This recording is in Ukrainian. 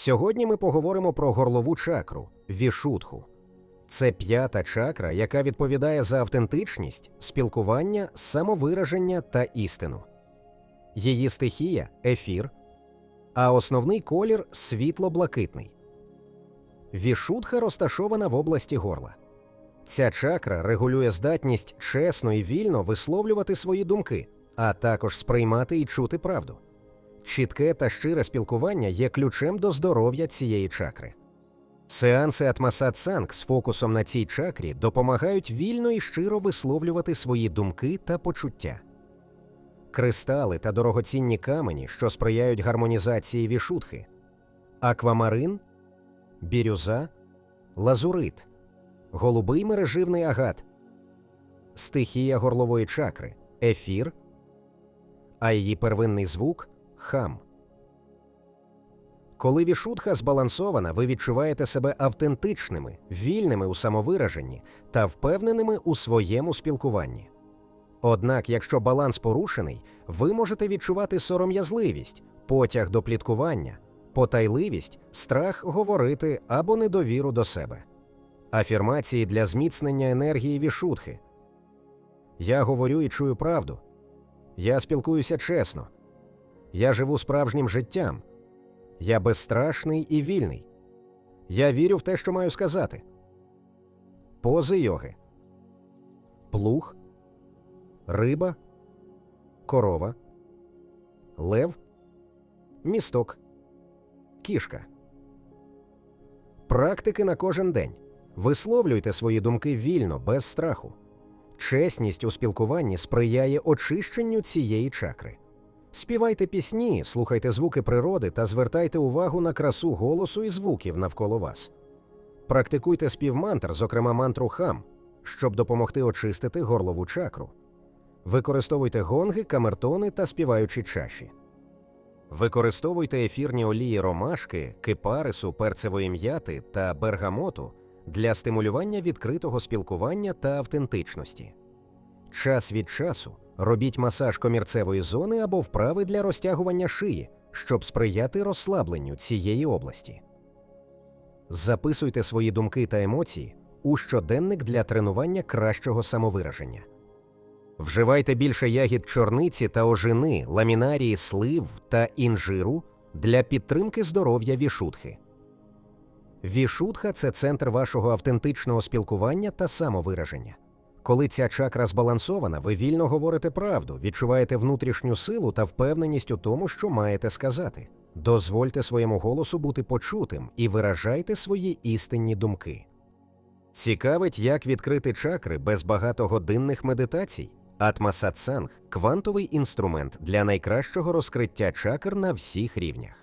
Сьогодні ми поговоримо про горлову чакру вішутху. Це п'ята чакра, яка відповідає за автентичність, спілкування, самовираження та істину. Її стихія ефір, а основний колір світло-блакитний. Вішутха розташована в області горла. Ця чакра регулює здатність чесно і вільно висловлювати свої думки, а також сприймати і чути правду. Чітке та щире спілкування є ключем до здоров'я цієї чакри. Сеанси Атмасад Санг з фокусом на цій чакрі допомагають вільно і щиро висловлювати свої думки та почуття. Кристали та дорогоцінні камені, що сприяють гармонізації вішутхи, аквамарин, бірюза, лазурит, голубий мереживний агат, стихія горлової чакри, ефір, а її первинний звук хам. Коли вішутха збалансована, ви відчуваєте себе автентичними, вільними у самовираженні та впевненими у своєму спілкуванні. Однак, якщо баланс порушений, ви можете відчувати сором'язливість, потяг до пліткування, потайливість, страх говорити або недовіру до себе. Афірмації для зміцнення енергії вішутхи. Я говорю і чую правду. Я спілкуюся чесно. Я живу справжнім життям. Я безстрашний і вільний. Я вірю в те, що маю сказати. Пози йоги. Плуг. Риба. Корова. Лев. Місток. Кішка. Практики на кожен день. Висловлюйте свої думки вільно, без страху. Чесність у спілкуванні сприяє очищенню цієї чакри. Співайте пісні, слухайте звуки природи та звертайте увагу на красу голосу і звуків навколо вас. Практикуйте спів мантр, зокрема мантру хам, щоб допомогти очистити горлову чакру. Використовуйте гонги, камертони та співаючі чаші. Використовуйте ефірні олії ромашки, кипарису, перцевої м'яти та бергамоту для стимулювання відкритого спілкування та автентичності. Час від часу робіть масаж комірцевої зони або вправи для розтягування шиї, щоб сприяти розслабленню цієї області. Записуйте свої думки та емоції у щоденник для тренування кращого самовираження. Вживайте більше ягід чорниці та ожини, ламінарії, слив та інжиру для підтримки здоров'я вішутхи. Вішутха це центр вашого автентичного спілкування та самовираження. Коли ця чакра збалансована, ви вільно говорите правду, відчуваєте внутрішню силу та впевненість у тому, що маєте сказати. Дозвольте своєму голосу бути почутим і виражайте свої істинні думки. Цікавить, як відкрити чакри без багатогодинних медитацій. Атмасатсанг – квантовий інструмент для найкращого розкриття чакр на всіх рівнях.